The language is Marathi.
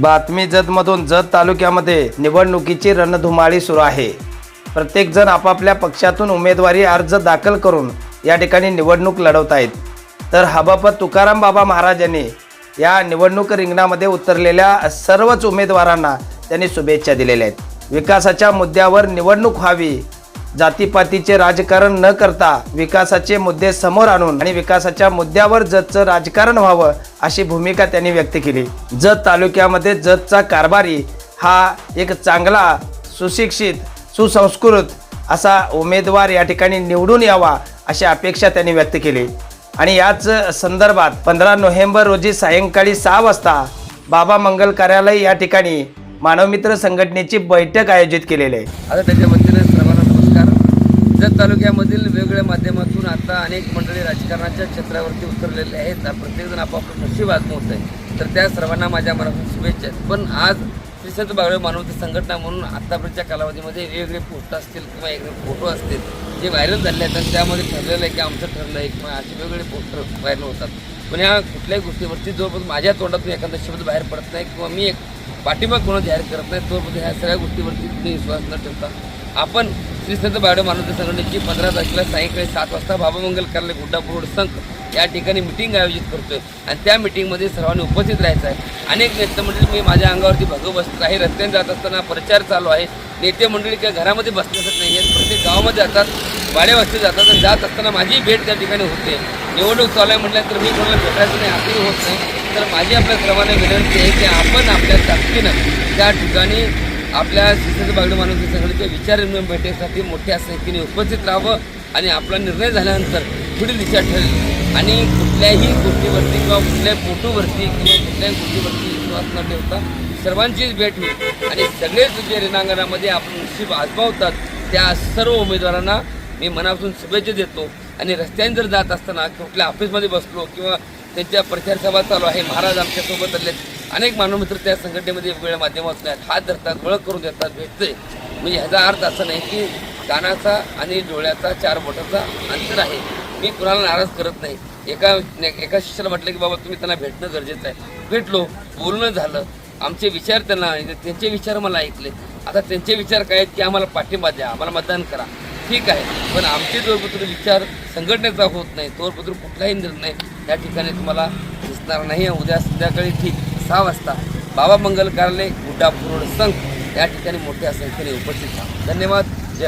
बातमी जतमधून जत तालुक्यामध्ये निवडणुकीची रणधुमाळी सुरू आहे. प्रत्येकजण आपापल्या पक्षातून उमेदवारी अर्ज दाखल करून या ठिकाणी निवडणूक लढवत आहेत. तर हबापत तुकाराम बाबा महाराज यांनी या निवडणूक रिंगणामध्ये उतरलेल्या सर्वच उमेदवारांना त्यांनी शुभेच्छा दिलेल्या आहेत. विकासाच्या मुद्द्यावर निवडणूक व्हावी जातीपातीचे राजकारण न करता विकासाचे मुद्दे समोर आणून आणि विकासाच्या मुद्द्यावर जतचं राजकारण व्हावं अशी भूमिका त्यांनी व्यक्त केली. जत तालुक्यामध्ये जतचा कारभारी हा एक चांगला सुशिक्षित सुसंस्कृत असा उमेदवार या ठिकाणी निवडून यावा अशी अपेक्षा त्यांनी व्यक्त केली. आणि याच संदर्भात पंधरा नोव्हेंबर रोजी सायंकाळी सहा वाजता बाबा मंगल कार्यालय या ठिकाणी मानवमित्र संघटनेची बैठक आयोजित केलेली आहे. आता त्याच्या सर्वांना नमस्कार. तालुक्यामधील वेगवेगळ्या माध्यमातून आता अनेक मंडळी राजकारणाच्या क्षेत्रावरती उतरलेले आहेत. प्रत्येकजण आपापलं नशीब आजमवत आहे. तर त्या सर्वांना माझ्या मनातून शुभेच्छा आहेत. पण आज श्रीसंत बागळे मानवती संघटना म्हणून आत्तापर्यंतच्या कालावधीमध्ये वेगवेगळे पोस्ट असतील किंवा वेगवेगळे फोटो असतील जे व्हायरल झाले आहेत आणि त्यामध्ये ठरलेलं आहे की आमचं ठरलं आहे किंवा असे वेगवेगळे पोस्टर व्हायरल होतात. पण या कुठल्याही गोष्टीवरती जोपर्यंत माझ्या तोंडातून एखादा शब्द बाहेर पडत नाही किंवा मी एक पाठिंबा कोणा जाहीर करत नाही तोपर्यंत ह्या सगळ्या गोष्टीवरती तुम्ही विश्वास न ठेवता आपण श्री संत बायडो मानवते संघटनेची पंधरा तारखेला सायंकाळी सात वाजता बाबामंगल कार्यालय गुड्डापूर रोड संघ या ठिकाणी मिटिंग आयोजित करतोय. आणि त्या मिटिंगमध्ये सर्वांनी उपस्थित राहायचं आहे. अनेक नेते मंडळी मी माझ्या अंगावरती भगव बसत आहे. रस्त्याने जात असताना प्रचार चालू आहे. नेते मंडळी काही घरामध्ये बसण्यासाठी नाही आहेत. प्रत्येक गावामध्ये जातात. वाड्यावस्ती जातात आणि जात असताना माझी भेट त्या ठिकाणी होते. निवडणूक चालू आहे म्हटल्यानंतर मी कोणाला भेटायचं नाही असंही होत नाही. तर माझी आपल्या सर्वांना विनंती आहे की आपण आपल्या ताकदीनं त्या ठिकाणी आपल्या श्रीसंत बागडे मानवती संघटनेच्या विचार विनिमय बैठकीसाठी मोठ्या संख्येने उपस्थित राहावं आणि आपला निर्णय झाल्यानंतर पुढील दिशा ठरेल. आणि कुठल्याही गोष्टीवरती किंवा कुठल्याही फोटोवरती किंवा कुठल्याही गोष्टीवरती विश्वास न ठेवता सर्वांचीच भेट होईल. आणि सगळेच जे रिणांगणामध्ये आपण नशीब आजमावतात त्या सर्व उमेदवारांना मी मनापासून शुभेच्छा देतो. आणि रस्त्याने जर जात असताना कुठल्या ऑफिसमध्ये बसलो किंवा त्यांच्या प्रचारसभा चालू आहे महाराज आमच्यासोबत आले अनेक मानवमित्र त्या संघटनेमध्ये वेगवेगळ्या माध्यमातून आहेत. हात धरतात ओळख करून देतात भेटते. म्हणजे ह्याचा अर्थ असा नाही की कानाचा आणि डोळ्याचा चार बोटाचा अंतर आहे. मी कुणाला नाराज करत नाही. एका एका शिष्याला म्हटलं की बाबा तुम्ही त्यांना भेटणं गरजेचं आहे. भेटलो बोलणं झालं. आमचे विचार त्यांना त्यांचे विचार मला ऐकले. आता त्यांचे विचार काय आहेत की आम्हाला पाठिंबा द्या आम्हाला मतदान करा. ठीक आहे. पण आमचे जोरपत्र विचार संघटनेचा होत नाही. तोरपत्र कुठलाही निर्णय या ठिकाणी तुम्हाला दिसणार नाही. उद्या संध्याकाळी ठीक. सहा वाजता बाबा मंगल कार्यालय गुड्डापूर संघ या ठिकाणी मोठ्या संख्येने उपस्थित धन्यवाद.